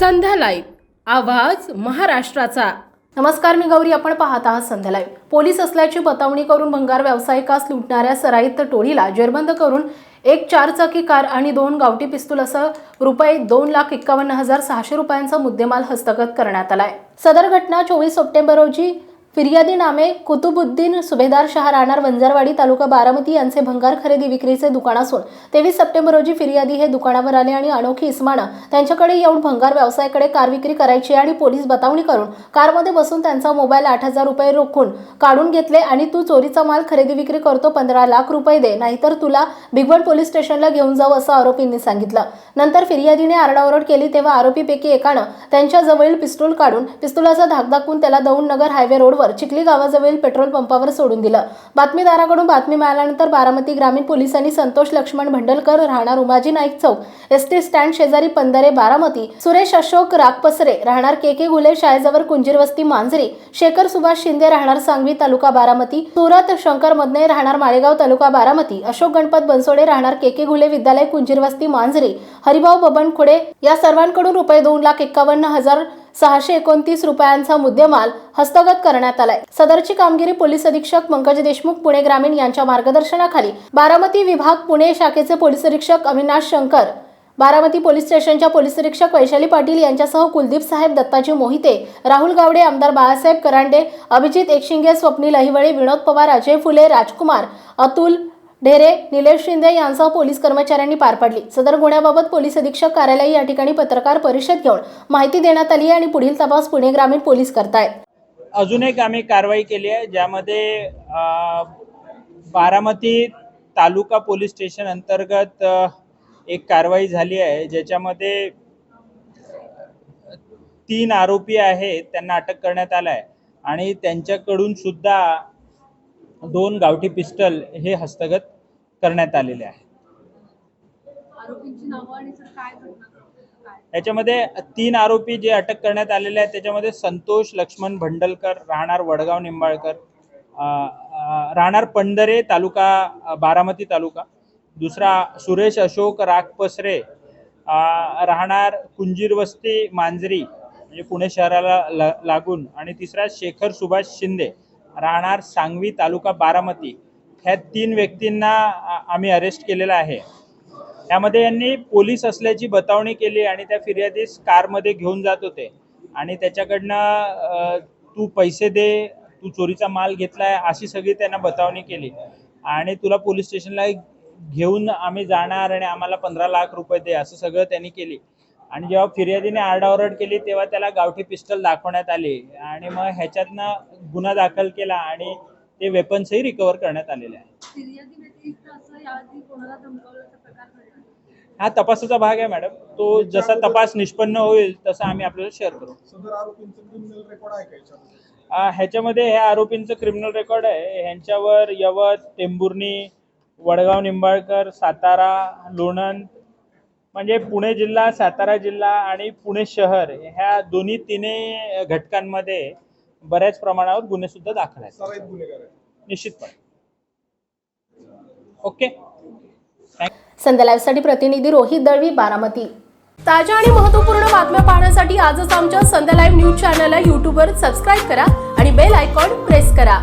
संध्या live आवाज महाराष्ट्राचा. नमस्कार मी गौरी. आपण पाहत आहात संध्या लाईव्ह. पोलीस असल्याची बतावणी करून भंगार व्यावसायिकास लुटणाऱ्या सराईत टोळीला जेरबंद करून एक चारचाकी कार आणि दोन गावठी पिस्तूल असं रुपये दोन लाख एक्कावन्न हजार सहाशे रुपयांचा मुद्देमाल हस्तगत करण्यात आलाय. सदर घटना चोवीस सप्टेंबर रोजी फिर्यादी नामे कुतुबुद्दीन सुभेदार शहा राहणार वंजारवाडी तालुका बारामती यांचे भंगार खरेदी विक्रीचे दुकान असून तेवीस सप्टेंबर रोजी फिर्यादी हे दुकानावर आले आणि अनोखी इस्मानं त्यांच्याकडे येऊन भंगार व्यवसायाकडे कार विक्री करायची आणि पोलीस बतावणी करून कारमध्ये बसून त्यांचा मोबाईल आठ हजार रुपये रोखून काढून घेतले आणि तू चोरीचा माल खरेदी विक्री करतो पंधरा लाख रुपये दे नाहीतर तुला बिगबन पोलीस स्टेशनला घेऊन जाऊ असं आरोपींनी सांगितलं. नंतर फिर्यादीने आरडाओरड केली तेव्हा आरोपीपैकी एकानं त्यांच्याजवळील पिस्तूल काढून पिस्तुलाचा धाक दाखवून त्याला दौंड नगर हायवे रोड बरोबर चिखली गावाजवळील पेट्रोल पंपावर सोडून दिलं. बातमीदाराकडून बातमी मिळाल्यानंतर बारामती ग्रामीण पोलिसांनी संतोष लक्ष्मण भंडलकर राहणार उमाजी नाईक चौक एस टी स्टँड शेजारी पंधरे बारामती सुरेश अशोक रागपसरे राहणार के के गुले शाळेजवळ कुंजीरवस्ती मांजरी शेखर सुभाष शिंदे राहणार सांगवी तालुका बारामती सुरत शंकर मदने राहणार माळेगाव तालुका बारामती अशोक गणपत बनसोडे राहणार के के घुले विद्यालय कुंजीरवस्ती मांजरी हरिभाऊ बबन खुडे या सर्वांकडून रुपये दोन लाख एक्कावन्न हजार सहाशे एकोणतीस रुपयांचा मुद्देमाल हस्तगत करण्यात आलाय. सदरची कामगिरी पोलीस अधीक्षक पंकज देशमुख पुणे ग्रामीण यांच्या मार्गदर्शनाखाली. बारामती विभाग पुणे शाखेचे पोलीस अधीक्षक अविनाश शंकर बारामती पोलीस स्टेशनच्या पोलीस निरीक्षक वैशाली पाटील यांच्यासह कुलदीप साहेब दत्ताजी मोहिते राहुल गावडे आमदार बाळासाहेब करांडे अभिजित एकशिंगे स्वप्नील अहिवळे विनोद पवार अजय फुले राजकुमार अतुल ढेरे निलेश शिंदे यांसह पोलीस कर्मचाऱ्यांनी पार पाडली. सदर गुन्ह्याबाबत पोलीस अधीक्षक कार्यालय या ठिकाणी पत्रकार परिषद घेऊन माहिती देण्यात आली आणि पुढील तपास पुणे ग्रामीण पोलीस करतायत. अजून एक आम्ही कारवाई केली आहे ज्यामध्ये बारामती तालुका पोलीस स्टेशन अंतर्गत एक कारवाई झाली आहे ज्याच्यामध्ये तीन आरोपी आहेत त्यांना अटक करण्यात आलं आहे आणि त्यांच्याकडून सुद्धा दोन गावठी पिस्टल हे हस्तगत करण्यात आलेले आहे याच्यामध्ये तीन आरोपी जे अटक करण्यात आलेले आहेत त्याच्यामध्ये संतोष लक्ष्मण भंडलकर राहणार वडगाव निंबाळकर राहणार पंढरे तालुका बारामती तालुका दुसरा सुरेश अशोक रागपसरे राहणार कुंजीरवस्ती मांजरी म्हणजे पुणे शहराला लागून आणि तिसरा शेखर सुभाष शिंदे राहणार सांगवी तालुका बारामती. ह्या तीन व्यक्तींना आम्ही अरेस्ट केलेला आहे. त्यामध्ये यांनी पोलीस असल्याची बतावणी केली आणि त्या फिर्यादीस कारमध्ये घेऊन जात होते. आणि त्याच्याकडनं तू पैसे दे तू चोरीचा माल घेतलाय अशी सगळी त्यांना बतावणी केली. आणि तुला पोलीस स्टेशनला घेऊन आम्ही जाणार आणि आम्हाला पंधरा लाख रुपये दे असं सगळं त्यांनी केली. आणि जेव्हा फिर्यादीने आरडाओरड केली तेव्हा त्याला गावठी पिस्टल दाखवण्यात आली आणि मग ह्याच्यातनं गुन्हा दाखल केला आणि ते वेपन्सही रिकवर करण्यात आलेले आहे. हा तपासाचा भाग आहे मॅडम तो जसा तपास निष्पन्न होईल तसा आम्ही आपल्याला शेअर करू. सदर आरोपींचं क्रिमिनल रेकॉर्ड आहे का याच्यामध्ये? आ, ह्याच्यामध्ये ह्या आरोपींचं क्रिमिनल रेकॉर्ड आहे. ह्यांच्यावर यवत टेंभुर्णी वडगाव निंबाळकर सातारा लोणंद म्हणजे पुणे जिल्हा सातारा जिल्हा आणि पुणे शहर ह्या दोन्ही तिन्ही घटकांमध्ये बऱ्याच प्रमाणावर गुन्हे सुद्धा दाखल आहेत. निश्चितपणे. ओके. संध्या लाईव्हसाठी प्रतिनिधी रोहित दळवी बारामती. ताज्या आणि महत्त्वपूर्ण बातम्या पाहण्यासाठी आजच आमच्या संध्या लाईव्ह न्यूज चॅनलला यूट्यूबवर सबस्क्राईब करा आणि बेल आयकॉन प्रेस करा.